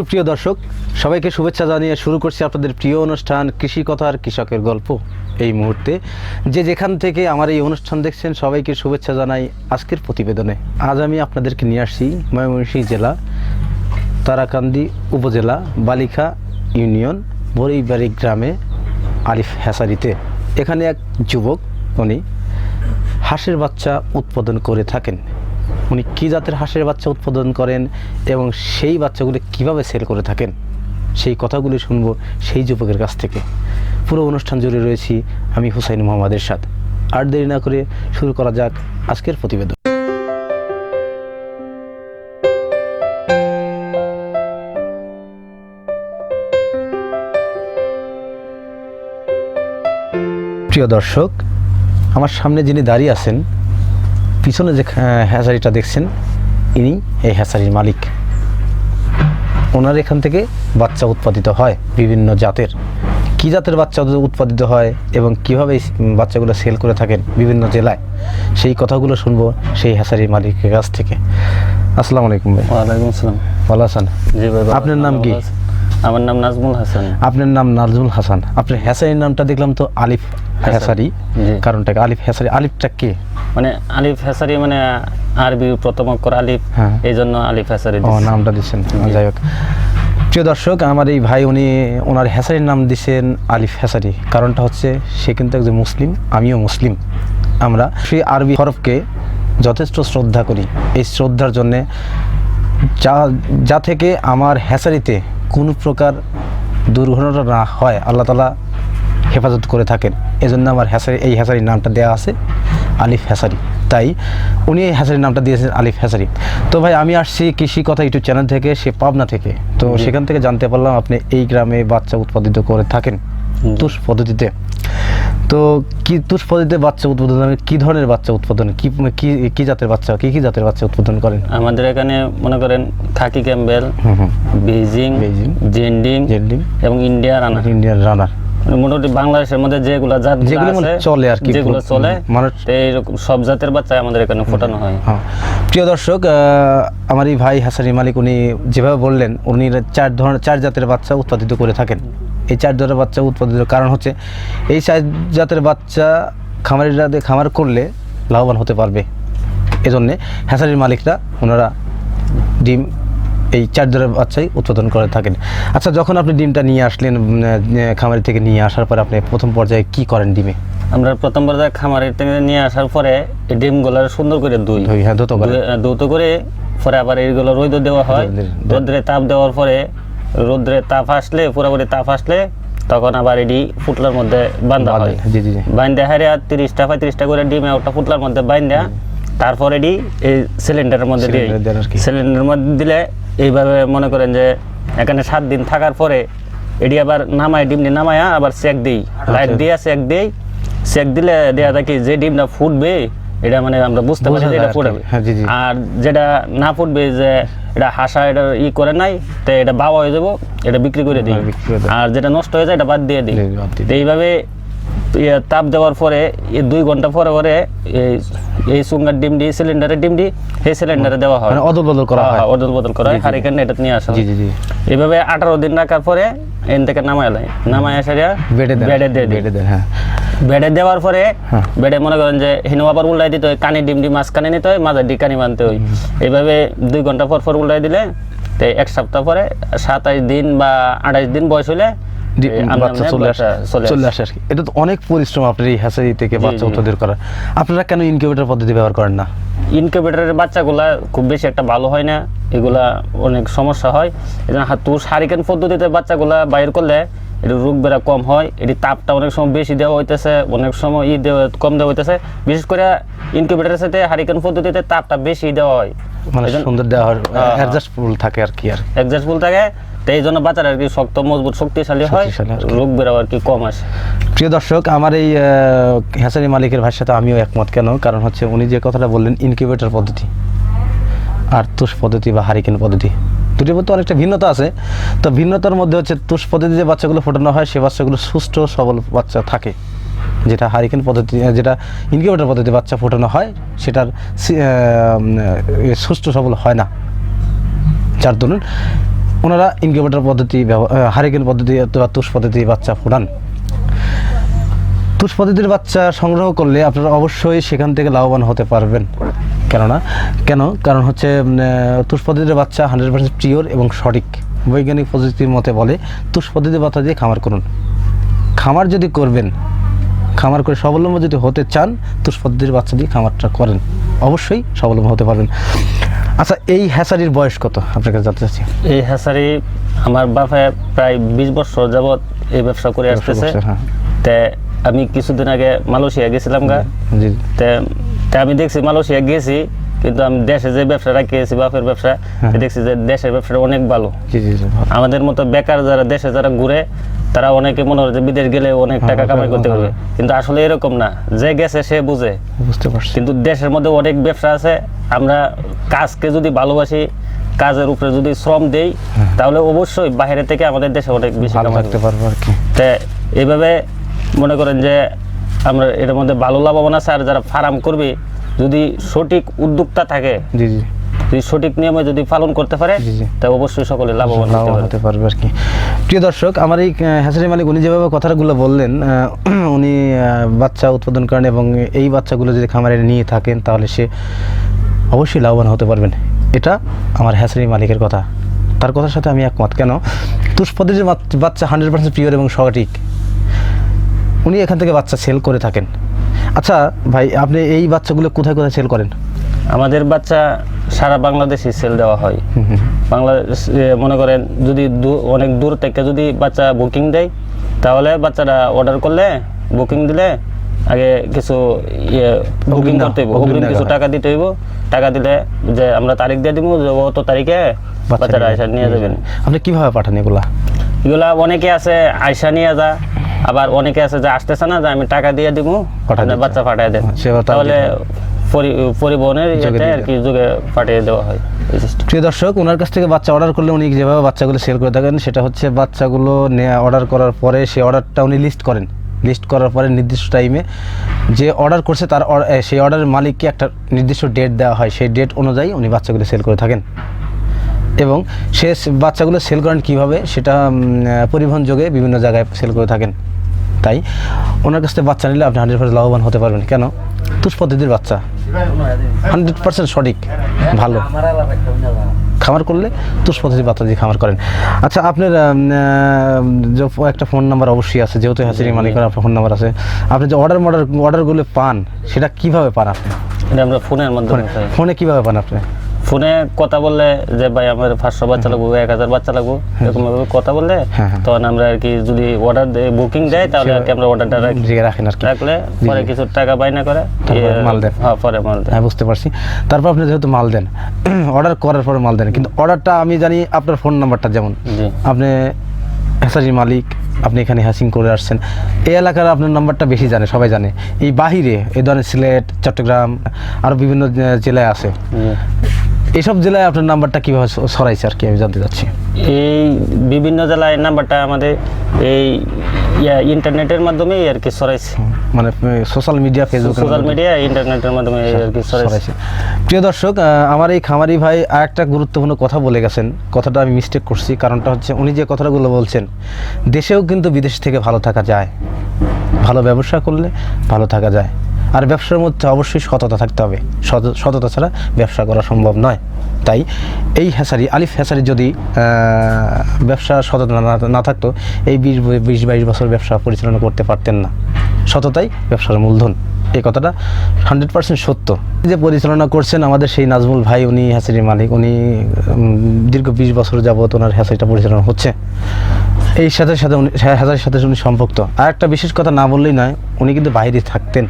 সুপ্রিয় দর্শক, সবাইকে শুভেচ্ছা জানিয়ে শুরু করছি আপনাদের প্রিয় অনুষ্ঠান কৃষি কথার কৃষকের গল্প এই মুহূর্তে। যে যেখান থেকে আমার এই অনুষ্ঠান দেখছেন, সবাইকে শুভেচ্ছা জানাই আজকের প্রতিবেদনে। আজ আমি আপনাদেরকে নিয়ে আসছি ময়মনসিংহ জেলা, তারাকান্দি উপজেলা বালিখা ইউনিয়ন বরিবাড়ি গ্রামে আলিফ হ্যাসারিতে এখানে এক যুবক, উনি হাঁসের বাচ্চা উৎপাদন করে থাকেন। উনি কী জাতের হাঁসের বাচ্চা উৎপাদন করেন এবং সেই বাচ্চাগুলি কীভাবে সেল করে থাকেন? সেই কথাগুলি শুনব সেই যুবকের কাছ থেকে। পুরো অনুষ্ঠান জুড়ে রয়েছি আমি হুসাইন মোহাম্মদ এরশাদ। আর দেরি না করে শুরু করা যাক আজকের প্রতিবেদন। প্রিয় দর্শক, আমার সামনে যিনি দাঁড়িয়ে আছেন পিছনে যে হ্যাচারিটা দেখছেন ইনি এই হ্যাচারির মালিক। ওনার এখান থেকে বাচ্চা উৎপাদিত হয় বিভিন্ন জাতের। কী জাতের বাচ্চা উৎপাদিত হয় এবং কীভাবে বাচ্চাগুলো সেল করে থাকেন বিভিন্ন জেলায় সেই কথাগুলো শুনব সেই হ্যাচারির মালিকের কাছ থেকে। আসসালামু আলাইকুম ভাই। ওয়ালাইকুম আসসালাম। ভালো আছেন? জি ভাই আপনার নাম কি? আমার নাম নাজমুল হাসান। আপনার নাম নাজমুল হাসান। আপনার হ্যাসারির নামটা দেখলাম তো আলিফ হ্যাসারি জি। কারণটা? আলিফ হ্যাসারি আলিফটা কে? মানে আলিফ হেসারি মানে আরবি প্রথম অক্ষর আলিফ। হ্যাঁ। এই জন্য আলিফ হেসারি ও নামটা দিচ্ছেন। যাই হোক। প্রিয় দর্শক আমার এই ভাই উনি ওনার হ্যাসারির নাম দিচ্ছেন আলিফ হ্যাসারি কারণটা হচ্ছে সে কিন্তু একজন মুসলিম আমিও মুসলিম। আমরা সেই আরবি হরফকে যথেষ্ট শ্রদ্ধা করি। এই শ্রদ্ধার জন্যে যা যা থেকে আমার হ্যাসারিতে কোনো প্রকার দুর্ঘটনা না হয় আল্লাহ তালা হেফাজত করে থাকেন। এজন্য আমার হ্যাসারি এই হ্যাসারির নামটা দেওয়া আছে আলিফ হ্যাসারি। তাই উনি এই হ্যাসারির নামটা দিয়েছেন আলিফ হ্যাসারি। তো ভাই আমি আসছি কৃষি কথা ইউটিউব চ্যানেল থেকে সে পাবনা থেকে। তো সেখান থেকে জানতে পারলাম আপনি এই গ্রামে বাচ্চা উৎপাদিত করে থাকেন। তুষ পদ্ধতিতে। তো কি তুষ পদ্ধতিতে বাচ্চা উৎপাদন কি ধরনের বাচ্চা উৎপাদন? কি কি জাতের বাচ্চা কি কি জাতের বাচ্চা উৎপাদন করেন? আমাদের এখানে মনে করেন খাকি ক্যাম্বেল হুম হুম। বেজিং জেন্ডিং জেন্ডিং, এবং ইন্ডিয়া রানার। Indian runner. মানে মোটামুটি বাংলাদেশের মধ্যে যেগুলো জাত যেগুলো মানে চলে আর কি যেগুলো চলে মানুষ এইরকম সব জাতের বাচ্চা আমাদের এখানে ফোটানো হয়। হ্যাঁ। প্রিয় দর্শক আমার এই ভাই হাসানি মালিক উনি যেভাবে বললেন উনি চার ধরনের চার জাতের বাচ্চা উৎপাদিত করে থাকেন। এই চার জাতের বাচ্চা উৎপাদিত। কারণ হচ্ছে এই চার জাতের বাচ্চা খামারিরা খামার করলে লাভবান হতে পারবে। এজন্যে হ্যাসারির মালিকরা ওনারা ডিম এই চার ধরনের বাচ্চাই উৎপাদন করে থাকেন। আচ্ছা যখন আপনি ডিমটা নিয়ে আসলেন খামারি থেকে নিয়ে আসার পর আপনি প্রথম পর্যায়ে কি করেন ডিমে? আমরা প্রথম পর্যায়ে খামারের থেকে নিয়ে আসার পরে এই ডিমগুলো সুন্দর করে দুই হ্যাঁ ধুতো করে। ধুয়ে- করে পরে আবার এইগুলো রোদ দেওয়া হয়। রোদে- রোদ্রে তাপ দেওয়ার পরে রোদ্রে তাপ আসলে পুরোপুরি তাপ আসলে তখন আবার এটি ফুটলার মধ্যে বান্ধা হয়। বাইন্দা হারে আর তিরিশটা পঁয়ত্রিশটা করে ডিমে ওটা ফুটলার মধ্যে বাইন্দা তারপরে এটি এই সিলিন্ডারের মধ্যে কি। সিলিন্ডারের মধ্যে দিলে এইভাবে মনে করেন যে এখানে সাত দিন থাকার পরে এটি আবার নামায় ডিমটি নামায়া আবার চেক দিই। লাইট দিয়া চেক দিই। চেক দিলে দেয়া দেখি যে ডিমটা ফুটবে এটা মানে আমরা বুঝতে পারি যে এটা আর ফুটবে। হ্যাঁ। আর যেটা না পড়বে যে এটা হাসা এটা ই করে নাই তো এটা বাবা হয়ে যাব এটা বিক্রি করে দিই। আর যেটা নষ্ট হয়ে যায় এটা বাদ দিয়ে দিই। এইভাবে ইয়ে তাপ দেওয়ার পরে এই দুই ঘণ্টা পরে পরে এই এই সুঙ্গার ডিম ডিমডি সিলিন্ডারের ডিমডি সেই সিলিন্ডারে দেওয়া হয়। মানে অদল বদল করা হয় অদল বদল করা হয়। হারিকেন এটা নিয়ে আসা হয়। জি জি জি। এইভাবে আঠারো দিন রাখার পরে এন থেকে নামায় দেয় নামায় এসে বেডে বেডে দিয়ে বেডে দেন হ্যাঁ। বেডে দেওয়ার পরে হ্যাঁ। বেডে মনে করেন যে হিনো আবার উল্টাই দিতে হয় কানি ডিম ডিম মাঝখানে নিতে হয় মাঝে ডি কানি বানতে হয়। এইভাবে দুই ঘণ্টা পর পর উল্টাই দিলে তো এক সপ্তাহ পরে সাতাইশ দিন বা আঠাইশ দিন বয়স হলে বাচ্চা চলে আসে চলে আসে। আর কি। এটা তো অনেক পরিশ্রম আপনার এই থেকে বাচ্চা। উৎপাদন করা আপনারা কেন ইনকিউবেটর পদ্ধতি ব্যবহার করেন না? ইনকিউবেটরের বাচ্চাগুলা খুব বেশি একটা ভালো হয় না। এগুলা অনেক সমস্যা হয়। পদ্ধতিতে বাচ্চাগুলা বাইর করলে এটি রোগ বেড়া কম হয়। এটি তাপটা অনেক সময় বেশি দেওয়া হইতেছে অনেক সময় ই দেওয়া কম দেওয়া হইতেছে। বিশেষ করে ইনকিউবেটরের সাথে হারিকেন পদ্ধতিতে তাপটা বেশি দেওয়া হয়। মানে সুন্দর দেওয়া হয় অ্যাডজাস্টফুল থাকে আর কি আর। অ্যাডজাস্টফুল থাকে তো এই জন্য বাচ্চারা আর কি শক্ত মজবুত শক্তিশালী হয়। রোগ বেড়াও আর কি কম আসে। প্রিয় দর্শক আমার এই হ্যাসারি মালিকের ভাষার সাথে আমিও একমত কেন? কারণ হচ্ছে উনি যে কথাটা বললেন ইনকিউবেটর পদ্ধতি আর তুষ পদ্ধতি বা হারিকেন পদ্ধতি দুটির মধ্যে অনেকটা ভিন্নতা আছে। তো ভিন্নতার মধ্যে হচ্ছে তুষ পদ্ধতি যে বাচ্চাগুলো ফোটানো হয় সে বাচ্চাগুলো সুস্থ সবল বাচ্চা থাকে। যেটা হারিকেন পদ্ধতি যেটা ইনকিউবেটর পদ্ধতি বাচ্চা ফোটানো হয়, সেটার সুস্থ সবল হয় না। যার দরুন ওনারা ইনকিউবেটর পদ্ধতি হারিকেন পদ্ধতি অথবা তুষ পদ্ধতি বাচ্চা ফোটান। তুষ পদ্ধতির বাচ্চা সংগ্রহ করলে আপনারা অবশ্যই সেখান থেকে লাভবান হতে পারবেন। কেননা, কেন? কারণ হচ্ছে তুষ পদ্ধতির বাচ্চা হান্ড্রেড পার্সেন্ট পিওর এবং সঠিক। বৈজ্ঞানিক পদ্ধতির মতে বলে, তুষ পদ্ধতির বাচ্চা দিয়ে খামার করুন। খামার যদি করবেন খামার করে স্বাবলম্বী যদি হতে চান তুষ পদ্ধতির বাচ্চা দিয়ে খামারটা করেন। অবশ্যই স্বাবলম্বী হতে পারবেন। আচ্ছা এই হ্যাসারির বয়স কত? আপনার কাছে জানতে চাচ্ছি। এই হ্যাসারি আমার বাপে প্রায় বিশ বছর যাবৎ এই ব্যবসা করে আসতেছে। হ্যাঁ। তে আমি কিছুদিন আগে মালয়েশিয়া গেছিলাম গা। জি। তে আমি দেখছি মালয়েশিয়া গেছি কিন্তু আমি দেশে যে ব্যবসা রাখিয়েছি বাপের ব্যবসা হ্যাঁ। দেখছি যে দেশের ব্যবসাটা অনেক ভালো। আমাদের মতো বেকার যারা দেশে যারা ঘুরে তারা অনেকে মনে হয় যে বিদেশ গেলে অনেক টাকা হ্যাঁ, কামাই করতে হ্যাঁ, পারবে কিন্তু আসলে এরকম না। যে গেছে সে বুঝে। বুঝতে পারছি। কিন্তু দেশের মধ্যে অনেক ব্যবসা আছে। আমরা কাজকে যদি ভালোবাসি কাজের উপরে যদি শ্রম দেই তাহলে অবশ্যই বাইরে থেকে আমাদের দেশে অনেক বেশি থাকতে পারব আর কি। তে এইভাবে মনে করেন যে আমরা এটার মধ্যে ভালো লাভবান আছে। আর যারা ফার্ম করবে যদি সঠিক উদ্যোক্তা থাকে জি জি। যদি সঠিক নিয়মে যদি পালন করতে পারে। তা অবশ্যই সকলে লাভবান হতে পারবে। আর কি। প্রিয় দর্শক আমার এই হ্যাসারি মালিক উনি যেভাবে কথাগুলো বললেন উনি বাচ্চা উৎপাদন করেন এবং এই বাচ্চাগুলো যদি খামারে নিয়ে থাকেন তাহলে সে অবশ্যই লাভবান হতে পারবেন। এটা আমার হ্যাসারি মালিকের কথা। তার কথার সাথে আমি একমত। কেন? তুষ যে বাচ- বাচ্চা হান্ড্রেড পার্সেন্ট পিওর এবং সঠিক। উনি এখান থেকে বাচ্চা সেল করে থাকেন। আচ্ছা ভাই আপনি এই বাচ্চাগুলো কোথায় কোথায় সেল করেন? আমাদের বাচ্চা সারা বাংলাদেশে সেল দেওয়া হয়। বাংলাদেশ মনে করেন যদি অনেক দূর থেকে যদি বাচ্চা বুকিং দেয় তাহলে বাচ্চারা অর্ডার করলে বুকিং দিলে আগে কিছু ইয়ে বুকিং করতে হইব। অগ্রিম কিছু টাকা দিতে হইব। টাকা দিলে যে আমরা তারিখ দিয়ে দিব যে অত তারিখে বাচ্চারা আয়সা নিয়ে যাবেন। আপনি কীভাবে পাঠান এগুলা? এগুলা অনেকে আছে আয়সা নিয়ে যা আবার অনেকে আছে যে আসতেছে না যে আমি টাকা দিয়ে দিব বাচ্চা পাঠিয়ে দেন। তাহলে পরিবহনের আর কি যুগে পাঠিয়ে দেওয়া হয় প্রিয় দর্শক ওনার কাছ থেকে বাচ্চা অর্ডার করলে উনি যেভাবে বাচ্চাগুলো সেল করে থাকেন সেটা হচ্ছে বাচ্চাগুলো অর্ডার করার পরে সেই অর্ডারটা উনি লিস্ট করেন। লিস্ট করার পরে নির্দিষ্ট টাইমে যে অর্ডার করছে তার সেই অর্ডারের মালিককে একটা নির্দিষ্ট ডেট দেওয়া হয়। সেই ডেট অনুযায়ী উনি বাচ্চাগুলো সেল করে থাকেন। এবং সে বাচ্চাগুলো সেল করেন কীভাবে সেটা পরিবহন যোগে বিভিন্ন জায়গায় সেল করে থাকেন। তাই ওনার কাছ থেকে বাচ্চা নিলে আপনি হান্ড্রেড পার্সেন্ট লাভবান হতে পারবেন। কেন? তুষ পদ্ধতির বাচ্চা। হান্ড্রেড পার্সেন্ট সঠিক ভালো। খামার করলে তুষ পদ্ধতি বাচ্চা দিয়ে খামার করেন। আচ্ছা আপনার যে একটা ফোন নাম্বার অবশ্যই আছে যেহেতু হ্যাচারি মালিক আপনার ফোন নাম্বার আছে। আপনি যে অর্ডার মর্ডার অর্ডারগুলো পান সেটা কীভাবে পান আপনি? এটা আমরা ফোনের মাধ্যমে ফোনে কীভাবে পান আপনি? ফোনে কথা বললে যে ভাই আমার পাঁচশো বাচ্চা লাগবো এক হাজার বাচ্চা লাগবো এরকম ভাবে কথা বললে হ্যাঁ, হ্যাঁ। তখন আমরা আর কি যদি অর্ডার বুকিং দেয় তাহলে আর কি আমরা অর্ডারটা রাখেন আর রাখলে পরে কিছু টাকা বাইনা করে মাল দেন। হ্যাঁ পরে মাল দেয় হ্যাঁ বুঝতে পারছি। তারপর আপনি যেহেতু মাল দেন অর্ডার করার পরে মাল দেন কিন্তু অর্ডারটা আমি জানি আপনার ফোন নাম্বারটা যেমন। আপনি হ্যাসারির মালিক আপনি এখানে হ্যাসিং করে আসছেন। এই এলাকার আপনার নাম্বারটা বেশি জানে সবাই জানে। এই বাহিরে এই ধরনের সিলেট চট্টগ্রাম আরও বিভিন্ন জেলায় আছে। জি এইসব জেলায় আপনার নাম্বারটা কীভাবে সরাইছে আর কি? আমি জানতে চাচ্ছি। এই বিভিন্ন জেলায় নাম্বারটা আমাদের এই ইন্টারনেটের মাধ্যমে আর কি সরাইছে। মানে social media Facebook social media ইন্টারনেটের মাধ্যমে আর কি ছড়াইছে প্রিয় দর্শক আমার এই খামারি ভাই আর একটা গুরুত্বপূর্ণ কথা বলে গেছেন। কথাটা আমি মিস্টেক করছি কারণটা হচ্ছে উনি যে কথাগুলো বলছেন দেশেও কিন্তু বিদেশ থেকে ভালো থাকা যায়। ভালো ব্যবসা করলে ভালো থাকা যায়। আর ব্যবসার মধ্যে অবশ্যই সততা থাকতে হবে। সত- সততা ছাড়া ব্যবসা করা সম্ভব নয়। তাই এই হ্যাসারি, আলিফ হ্যাসারি যদি ব্যবসা সততা না- থাকতো, এই বিশ বিশ, বাইশ বছর ব্যবসা পরিচালনা করতে পারতেন না। সততাই ব্যবসার মূলধন। এই কথাটা হান্ড্রেড পার্সেন্ট সত্য। যে পরিচালনা করছেন আমাদের সেই নাজমুল ভাই, উনি হ্যাসারির মালিক। উনি দীর্ঘ বিশ বছর যাবত ওনার হ্যাসারিটা পরিচালনা হচ্ছে। এই সাথে সাথে উনি হ্যাসারির সাথে উনি সম্পৃক্ত। আর একটা বিশেষ কথা না বললেই নয়, উনি কিন্তু বাইরে থাকতেন।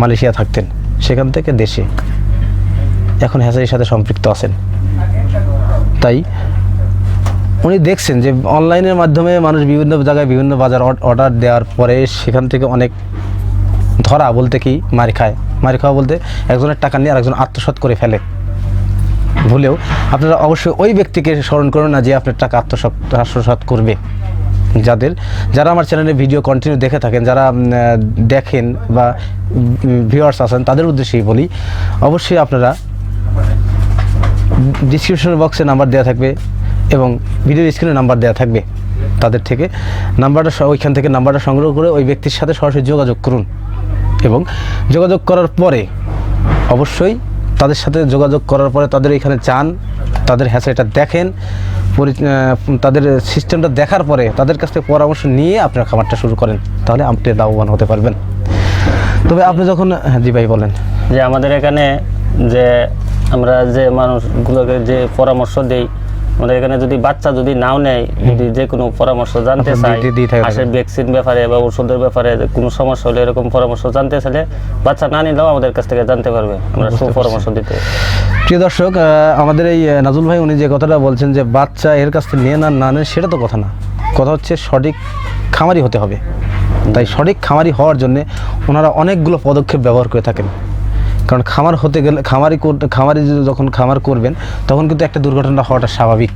মালয়েশিয়া থাকতেন, সেখান থেকে দেশে। এখন হ্যাসারির সাথে সম্পৃক্ত আছেন। তাই উনি দেখছেন যে অনলাইনের মাধ্যমে মানুষ বিভিন্ন জায়গায় বিভিন্ন বাজার অর্ডার দেওয়ার পরে সেখান থেকে অনেক ধরা বলতে কি মার খায়। মার খাওয়া বলতে একজনের টাকা নিয়ে আরেকজন আত্মসাৎ করে ফেলে। ভুলেও আপনারা অবশ্যই ওই ব্যক্তিকে স্মরণ করুন না যে আপনার টাকা আত্মসাৎ আত্মসাৎ করবে। যাদের, যারা আমার চ্যানেলে ভিডিও কন্টিনিউ দেখে থাকেন, যারা দেখেন বা ভিউয়ার্স আছেন, তাদের উদ্দেশ্যেই বলি, অবশ্যই আপনারা ডিসক্রিপশন বক্সে নাম্বার দেওয়া থাকবে এবং ভিডিও স্ক্রিনে নাম্বার দেওয়া থাকবে তাদের থেকে। নাম্বারটা ওইখান থেকে নাম্বারটা সংগ্রহ করে ওই ব্যক্তির সাথে সরাসরি যোগাযোগ করুন এবং যোগাযোগ করার পরে অবশ্যই তাদের সাথে যোগাযোগ করার পরে তাদের এখানে চান, তাদের হ্যাসারিটা দেখেন তাদের সিস্টেমটা দেখার পরে তাদের কাছ থেকে পরামর্শ নিয়ে আপনার খামারটা শুরু করেন তাহলে আপনি লাভবান হতে পারবেন। তবে আপনি যখন হ্যাঁ জি ভাই বলেন। যে আমাদের এখানে যে আমরা যে মানুষগুলোকে যে পরামর্শ দেই আমাদের এখানে যদি বাচ্চা যদি নাও নেয় যদি যে কোনো পরামর্শ জানতে চায় হাঁসের ভ্যাকসিন ব্যাপারে বা ওষুধের ব্যাপারে কোনো সমস্যা হলে এরকম পরামর্শ জানতে চাইলে বাচ্চা না নিলেও আমাদের কাছ থেকে জানতে পারবে আমরা সুপরামর্শ দিতে। প্রিয় দর্শক আমাদের এই নাজুল ভাই উনি যে কথাটা বলছেন যে বাচ্চা এর কাছ থেকে নিয়ে না না নেন, সেটা তো কথা না। কথা হচ্ছে সঠিক খামারি হতে হবে। তাই সঠিক খামারি হওয়ার জন্য ওনারা অনেকগুলো পদক্ষেপ ব্যবহার করে থাকেন। কারণ খামার হতে গেলে, খামারি খামারি যখন খামার করবেন, তখন কিন্তু একটা দুর্ঘটনা হওয়াটা স্বাভাবিক।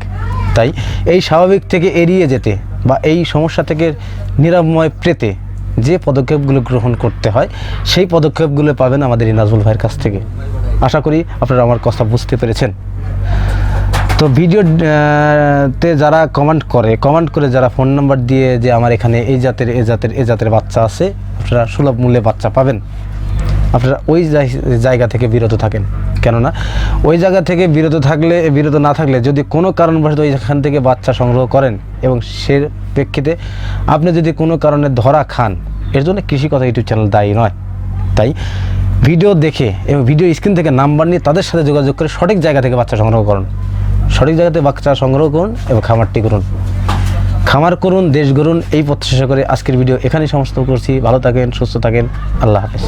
তাই এই স্বাভাবিক থেকে এড়িয়ে যেতে বা এই সমস্যা থেকে নিরাময় পেতে যে পদক্ষেপগুলো গ্রহণ করতে হয়, সেই পদক্ষেপগুলো পাবেন আমাদের এই নাজমুল ভাইয়ের কাছ থেকে। আশা করি আপনারা আমার কথা বুঝতে পেরেছেন। তো ভিডিও তে যারা কমেন্ট করে কমেন্ট করে যারা ফোন নাম্বার দিয়ে যে আমার এখানে এই জাতের এই জাতের এই জাতের বাচ্চা আছে, আপনারা সুলভ মূল্যে বাচ্চা পাবেন। আপনারা ওই জায়গা থেকে বিরত থাকেন। কেননা ওই জায়গা থেকে বিরত থাকলে, বিরত না থাকলে যদি কোনো কারণবশত ওইখান থেকে বাচ্চা সংগ্রহ করেন এবং সে প্রেক্ষিতে আপনি যদি কোনো কারণে ধরা খান, এর জন্য কৃষি কথা ইউটিউব চ্যানেল দায়ী নয়। তাই ভিডিও দেখে এবং ভিডিও স্ক্রিন থেকে নাম্বার নিয়ে তাদের সাথে যোগাযোগ করে সঠিক জায়গা থেকে বাচ্চা সংগ্রহ করুন। সঠিক জায়গাতে বাচ্চা সংগ্রহ করুন এবং খামারটি করুন। খামার করুন, দেশ গড়ুন, এই প্রত্যাশা করে আজকের ভিডিও এখানেই সমস্ত করছি। ভালো থাকেন, সুস্থ থাকেন। আল্লাহ হাফেজ।